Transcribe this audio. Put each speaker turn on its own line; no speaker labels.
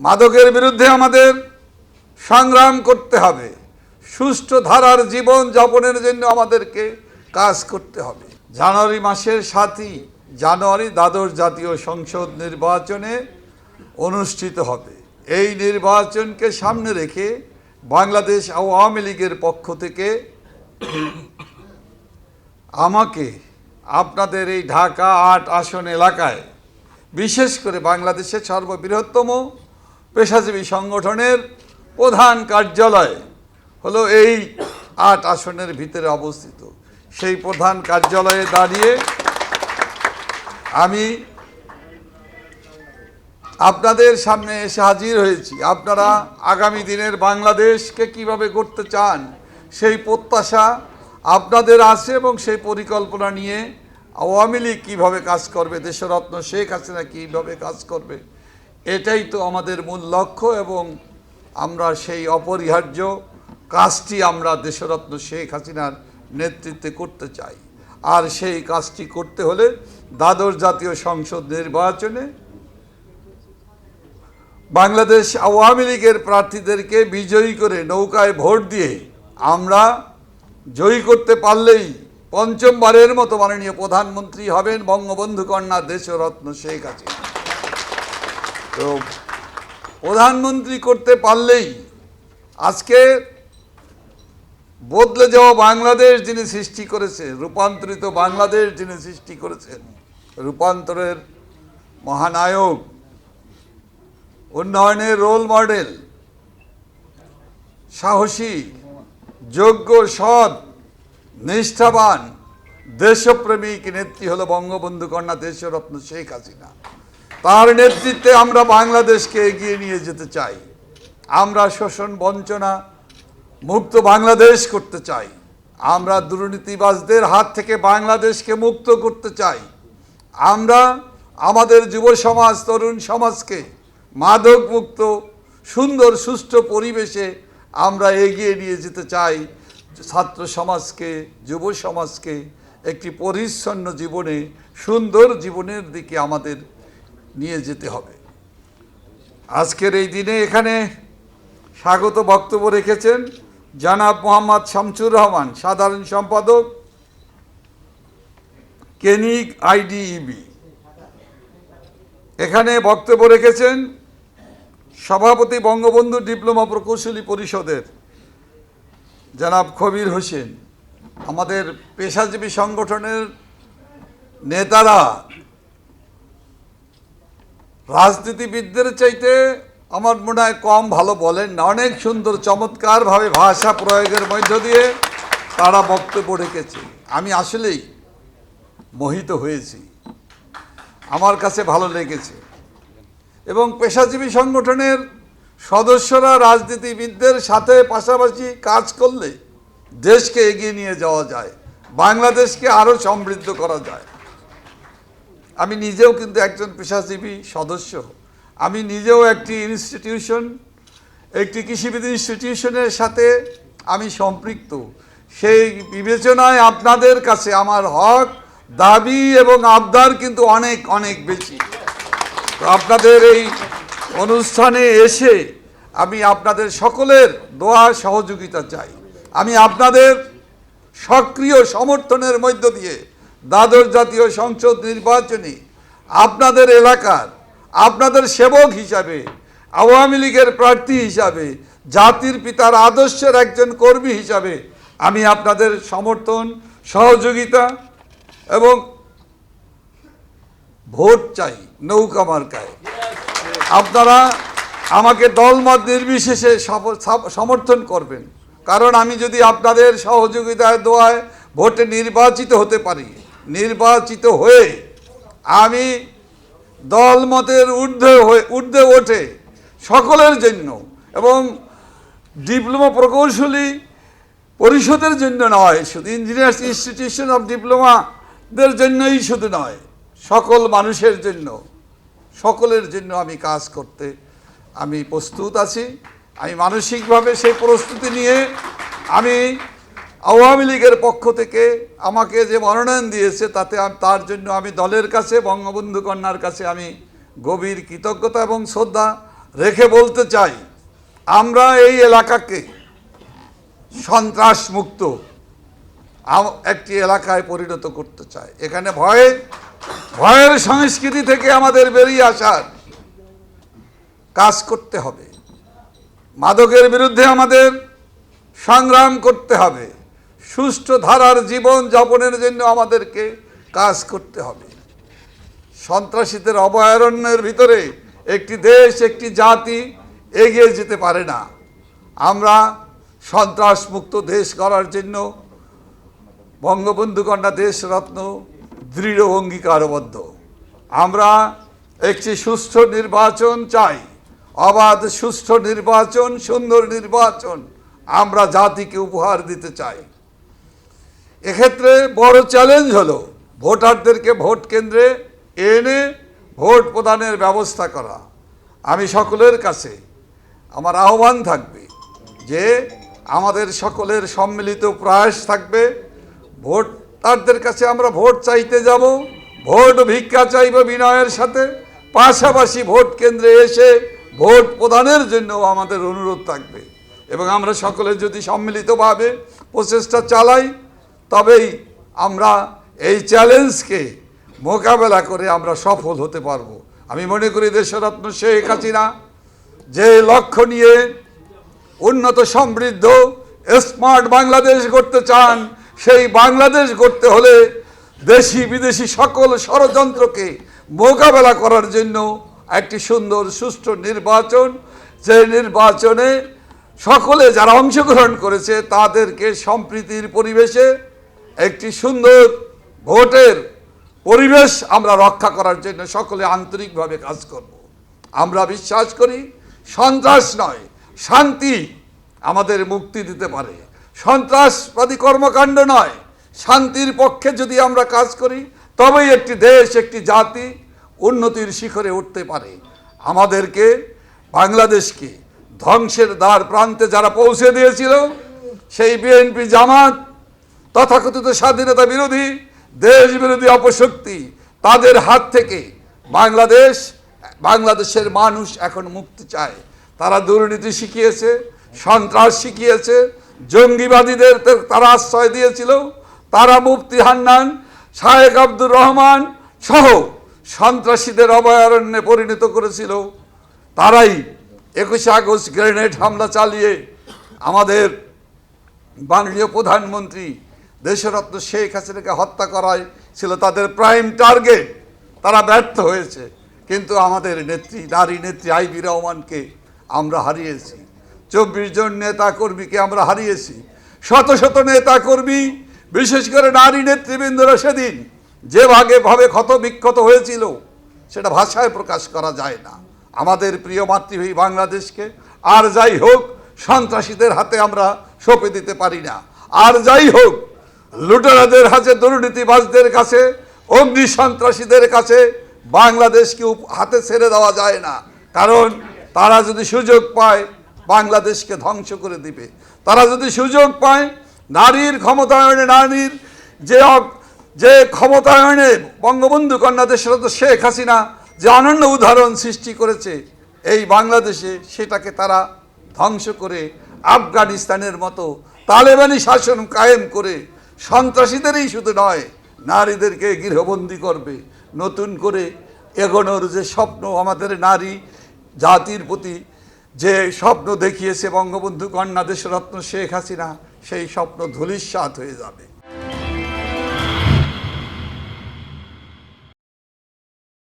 মাদকের বিরুদ্ধে আমাদের সংগ্রাম করতে হবে। সুষ্ঠু ধারার জীবন যাপনের জন্য আমাদেরকে কাজ করতে হবে। জানুয়ারি মাসের সাতই জানুয়ারি দ্বাদশ জাতীয় সংসদ নির্বাচনে অনুষ্ঠিত হবে। এই নির্বাচনকে সামনে রেখে বাংলাদেশ আওয়ামী লীগের পক্ষ থেকে আমাকে আপনাদের এই ঢাকা আট আসন এলাকায়, বিশেষ করে বাংলাদেশের সর্ববৃহত্তম পেশাজীবী সংগঠনের প্রধান কার্যালয় হলো এই আট আসনের ভিতরে অবস্থিত। সেই প্রধান কার্যালয়ে দাঁড়িয়ে আমি আপনাদের সামনে এসে হাজির হয়েছি। আপনারা আগামী দিনের বাংলাদেশকে কীভাবে করতে চান, সেই প্রত্যাশা আপনাদের আছে এবং সেই পরিকল্পনা নিয়ে আওয়ামী লীগ কীভাবে কাজ করবে, দেশরত্ন শেখ হাসিনা কীভাবে কাজ করবে এটাই তো আমাদের মূল লক্ষ্য এবং আমরা সেই অপরিহার্য কাজটি আমরা দেশরত্ন শেখ হাসিনার নেতৃত্বে করতে চাই। আর সেই কাজটি করতে হলে দ্বাদশ জাতীয় সংসদ নির্বাচনে বাংলাদেশ আওয়ামী লীগের প্রার্থীদেরকে বিজয়ী করে নৌকায় ভোট দিয়ে আমরা জয়ী করতে পারলেই পঞ্চমবারের মতো মাননীয় প্রধানমন্ত্রী হবেন বঙ্গবন্ধু কন্যা দেশরত্ন শেখ হাসিনা। তো প্রধানমন্ত্রী করতে পারলেই আজকে বদলে যাওয়া বাংলাদেশ যিনি সৃষ্টি করেছে রূপান্তরিত বাংলাদেশ যিনি সৃষ্টি করেছেন, রূপান্তরের মহানায়ক, উন্নয়নের রোল মডেল সাহসী, যোগ্য, সৎ, নিষ্ঠাবান, দেশপ্রেমিক নেত্রী হলো বঙ্গবন্ধু কন্যা দেশরত্ন শেখ হাসিনা। তার নেতৃত্বে আমরা বাংলাদেশকে এগিয়ে নিয়ে যেতে চাই। আমরা শোষণ বঞ্চনা, মুক্ত বাংলাদেশ করতে চাই। আমরা দুর্নীতিবাজদের হাত থেকে বাংলাদেশকে মুক্ত করতে চাই। আমরা আমাদের যুব সমাজ, তরুণ সমাজকে মাদক মুক্ত, সুন্দর, সুষ্ঠু পরিবেশে আমরা এগিয়ে নিয়ে যেতে চাই। ছাত্র সমাজকে, যুব সমাজকে একটি পরিচ্ছন্ন জীবনে, সুন্দর জীবনের দিকে আমাদের নিয়ে যেতে হবে। আজকের এই দিনে এখানে স্বাগত বক্তব্য রেখেছেন জনাব মোহাম্মদ শামসুর রহমান, সাধারণ সম্পাদক কেনিক আইডিইবি। এখানে বক্তব্য রেখেছেন সভাপতি বঙ্গবন্ধু ডিপ্লোমা প্রকৌশলী পরিষদের জনাব খবির হোসেন। আমাদের পেশাজীবী সংগঠনের নেতারা রাজনীতিবিদদের চাইতে আমার মনে হয় কম ভালো বলেন না। অনেক সুন্দর, চমৎকারভাবে ভাষা প্রয়োগের মধ্য দিয়ে তারা বক্তব্য রেখেছে। আমি আসলেই মোহিত হয়েছি। আমার কাছে ভালো লেগেছে। এবং পেশাজীবী সংগঠনের সদস্যরা রাজনীতিবিদদের সাথে পাশাপাশি কাজ করলে দেশকে এগিয়ে নিয়ে যাওয়া যায়, বাংলাদেশকে আরও সমৃদ্ধ করা যায়। আমি নিজেও কিন্তু একজন পেশাজীবী সদস্য। আমি নিজেও একটি ইনস্টিটিউশন একটি কৃষিবিদ ইনস্টিটিউশনের সাথে আমি সম্পৃক্ত। সেই বিবেচনায় আপনাদের কাছে আমার হক, দাবি এবং আবদার কিন্তু অনেক অনেক বেশি। তো আপনাদের এই অনুষ্ঠানে এসে আমি আপনাদের সকলের দোয়া, সহযোগিতা চাই। আমি আপনাদের সক্রিয় সমর্থনের মধ্য দিয়ে দ্বাদশ জাতীয় সংসদ নির্বাচনে আপনাদের এলাকার, আপনাদের সেবক হিসাবে, আওয়ামী লীগের প্রার্থী হিসাবে, জাতির পিতার আদর্শের একজন কর্মী হিসাবে আমি আপনাদের সমর্থন, সহযোগিতা এবং ভোট চাই নৌকা মার্কায়। আপনারা আমাকে দলমত নির্বিশেষে সমর্থন করবেন। কারণ আমি যদি আপনাদের সহযোগিতায় দোয়ায় ভোটে নির্বাচিত হতে পারি নির্বাচিত হয়ে আমি দলমতের ঊর্ধ্বে হয়ে, ঊর্ধ্বে ওঠে সকলের জন্য এবং ডিপ্লোমা প্রকৌশলী পরিষদের জন্য নয়, শুধু ইঞ্জিনিয়ার্স ইনস্টিটিউশন অফ ডিপ্লোমাদের জন্যই শুধু নয়, সকল মানুষের জন্য, সকলের জন্য আমি কাজ করতে আমি প্রস্তুত আছি। আমি মানসিকভাবে সেই প্রস্তুতি নিয়ে আমি আওয়ামী লীগের পক্ষ থেকে আমাকে যে মনোনয়ন দিয়েছে, তাতে তার জন্য আমি দলের কাছে, বঙ্গবন্ধু কন্যার কাছে আমি গভীর কৃতজ্ঞতা এবং শ্রদ্ধা রেখে বলতে চাই, আমরা এই এলাকাকে সন্ত্রাস মুক্ত একটি এলাকায় পরিণত করতে চাই। এখানে ভয়ে, ভয়ের সংস্কৃতি থেকে আমাদের বেরিয়ে আসার কাজ করতে হবে। মাদকের বিরুদ্ধে আমাদের সংগ্রাম করতে হবে। সুষ্ঠু ধারার জীবন যাপনের জন্য আমাদেরকে কাজ করতে হবে। সন্ত্রাসীদের অভয়ারণ্যের ভিতরে একটি দেশ, একটি জাতি এগিয়ে যেতে পারে না। আমরা সন্ত্রাস মুক্ত দেশ করার জন্য বঙ্গবন্ধু কন্যা দেশরত্ন দৃঢ় অঙ্গীকারবদ্ধ। আমরা একটি সুষ্ঠু নির্বাচন চাই। অবাধ, সুষ্ঠু নির্বাচন, সুন্দর নির্বাচন আমরা জাতিকে উপহার দিতে চাই। এক্ষেত্রে বড় চ্যালেঞ্জ হলো ভোটারদেরকে ভোট কেন্দ্রে এনে ভোট প্রদানের ব্যবস্থা করা। আমি সকলের কাছে আমার আহ্বান থাকবে যে আমাদের সকলের সম্মিলিত প্রয়াস থাকবে। ভোটারদের কাছে আমরা ভোট চাইতে যাব, ভোট ভিক্ষা চাইব বিনয়ের সাথে, পাশাপাশি ভোট কেন্দ্রে এসে ভোট প্রদানের জন্য আমাদের অনুরোধ থাকবে। এবং আমরা সকলে যদি সম্মিলিতভাবে প্রচেষ্টা চালাই তবেই আমরা এই চ্যালেঞ্জকে মোকাবেলা করে আমরা সফল হতে পারব। আমি মনে করি দেশরত্ন শেখ হাসিনা যে লক্ষ্য নিয়ে উন্নত সমৃদ্ধ, স্মার্ট বাংলাদেশ করতে চান, সেই বাংলাদেশ করতে হলে দেশি বিদেশি সকল ষড়যন্ত্রকে মোকাবেলা করার জন্য একটি সুন্দর, সুষ্ঠু নির্বাচন, যে নির্বাচনে সকলে যারা অংশগ্রহণ করেছে তাদেরকে সম্প্রীতির পরিবেশে একটি সুন্দর ভোটের পরিবেশ আমরা রক্ষা করার জন্য সকলে আন্তরিকভাবে কাজ করব। আমরা বিশ্বাস করি সন্ত্রাস নয়, শান্তি আমাদের মুক্তি দিতে পারে। সন্ত্রাসবাদী কর্মকাণ্ড নয়, শান্তির পক্ষে যদি আমরা কাজ করি, তবেই একটি দেশ, একটি জাতি উন্নতির শিখরে উঠতে পারে। আমাদেরকে, বাংলাদেশকে ধ্বংসের দ্বার প্রান্তে যারা পৌঁছে দিয়েছিল, সেই বিএনপি জামাত তথাকথিত স্বাধীনতা বিরোধী, দেশ বিরোধী অপশক্তি তাদের হাত থেকে বাংলাদেশ, বাংলাদেশের মানুষ এখন মুক্তি চায়। তারা দুর্নীতি শিখিয়েছে, সন্ত্রাস শিখিয়েছে, জঙ্গিবাদীদের তারা আশ্রয় দিয়েছিল, তারা মুফতি হান্নান শাহেক আব্দুর রহমান সহ সন্ত্রাসীদের অভয়ারণ্যে পরিণত করেছিল। তারাই একুশে আগস্ট গ্রেনেড হামলা চালিয়ে আমাদের মাননীয় প্রধানমন্ত্রী দেশরত্ন শেখ হাসিনাকে হত্যা করাই ছিল তাদের প্রাইম টার্গেট তারা ব্যর্থ হয়েছে। কিন্তু আমাদের নেত্রী, নারী নেত্রী আইবি রহমানকে আমরা হারিয়েছি। চব্বিশ জন নেতা কর্মীকে আমরা হারিয়েছি। শত শত নেতা কর্মী বিশেষ করে নারী নেতৃবৃন্দরা সেদিন যে ভাগে ভাবে ক্ষত বিক্ষত হয়েছিল, সেটা ভাষায় প্রকাশ করা যায় না। আমাদের প্রিয় মাতৃভূমি বাংলাদেশকে আর যাই হোক, সন্ত্রাসীদের হাতে আমরা সঁপে দিতে পারি না। আর যাই হোক লুটেরাদের হাতে দুর্নীতিবাজদের কাছে, অগ্নি সন্ত্রাসীদের কাছে বাংলাদেশকে হাতে ছেড়ে দেওয়া যায় না। কারণ তারা যদি সুযোগ পায়, বাংলাদেশকে ধ্বংস করে দিবে। তারা যদি সুযোগ পায়, নারীর ক্ষমতায়নে নারীর যে যে ক্ষমতায়নে বঙ্গবন্ধু কন্যা দেশরত শেখ হাসিনা যে অনন্য উদাহরণ সৃষ্টি করেছে, এই বাংলাদেশে সেটাকে তারা ধ্বংস করে আফগানিস্তানের মতো তালেবানি শাসন কায়েম করে সন্ত্রাসীদেরই শুধু নয়, নারীদেরকে গৃহবন্দী করবে, নতুন করে এগোনোর যে স্বপ্ন আমাদের নারী জাতির প্রতি যে স্বপ্ন দেখিয়েছে বঙ্গবন্ধু কন্যা দেশরত্ন শেখ হাসিনা, সেই স্বপ্ন ধুলিস্বাত হয়ে যাবে।